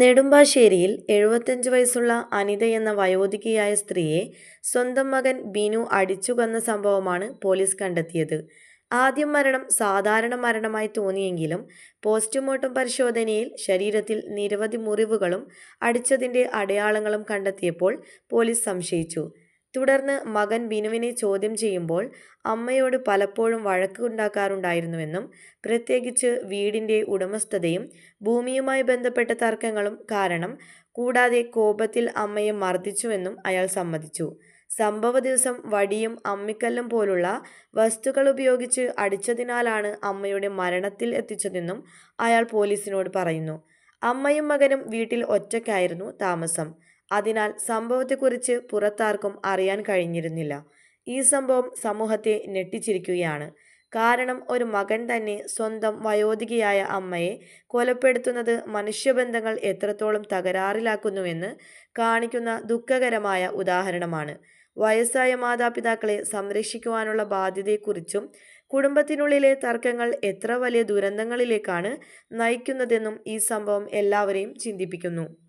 നെടുമ്പാശ്ശേരിയിൽ എഴുപത്തഞ്ച് വയസ്സുള്ള അനിത എന്ന വയോധികയായ സ്ത്രീയെ സ്വന്തം മകൻ ബിനു അടിച്ചു കൊന്ന സംഭവമാണ് പോലീസ് കണ്ടെത്തിയത്. ആദ്യം മരണം സാധാരണ മരണമായി തോന്നിയെങ്കിലും പോസ്റ്റ്മോർട്ടം പരിശോധനയിൽ ശരീരത്തിൽ നിരവധി മുറിവുകളും അടിച്ചതിന്റെ അടയാളങ്ങളും കണ്ടെത്തിയപ്പോൾ പോലീസ് സംശയിച്ചു. തുടർന്ന് മകൻ ബിനുവിനെ ചോദ്യം ചെയ്യുമ്പോൾ അമ്മയോട് പലപ്പോഴും വഴക്കുണ്ടാക്കാറുണ്ടായിരുന്നുവെന്നും പ്രത്യേകിച്ച് വീടിന്റെ ഉടമസ്ഥതയും ഭൂമിയുമായി ബന്ധപ്പെട്ട തർക്കങ്ങളും കാരണം കൂടാതെ കോപത്തിൽ അമ്മയെ മർദ്ദിച്ചുവെന്നും അയാൾ സമ്മതിച്ചു. സംഭവ ദിവസം വടിയും അമ്മിക്കല്ലും പോലുള്ള വസ്തുക്കൾ ഉപയോഗിച്ച് അടിച്ചതിനാലാണ് അമ്മയുടെ മരണത്തിൽ എത്തിച്ചതെന്നും അയാൾ പോലീസിനോട് പറയുന്നു. അമ്മയും മകനും വീട്ടിൽ ഒറ്റയ്ക്കായിരുന്നു താമസം. അതിനാൽ സംഭവത്തെക്കുറിച്ച് പുറത്താർക്കും അറിയാൻ കഴിഞ്ഞിരുന്നില്ല. ഈ സംഭവം സമൂഹത്തെ ഞെട്ടിച്ചിരിക്കുകയാണ്. കാരണം ഒരു മകൻ തന്നെ സ്വന്തം വയോധികയായ അമ്മയെ കൊലപ്പെടുത്തുന്നത് മനുഷ്യബന്ധങ്ങൾ എത്രത്തോളം തകരാറിലാക്കുന്നുവെന്ന് കാണിക്കുന്ന ദുഃഖകരമായ ഉദാഹരണമാണ്. വയസ്സായ മാതാപിതാക്കളെ സംരക്ഷിക്കുവാനുള്ള ബാധ്യതയെക്കുറിച്ചും കുടുംബത്തിനുള്ളിലെ തർക്കങ്ങൾ എത്ര വലിയ ദുരന്തങ്ങളിലേക്കാണ് നയിക്കുന്നതെന്നും ഈ സംഭവം എല്ലാവരെയും ചിന്തിപ്പിക്കുന്നു.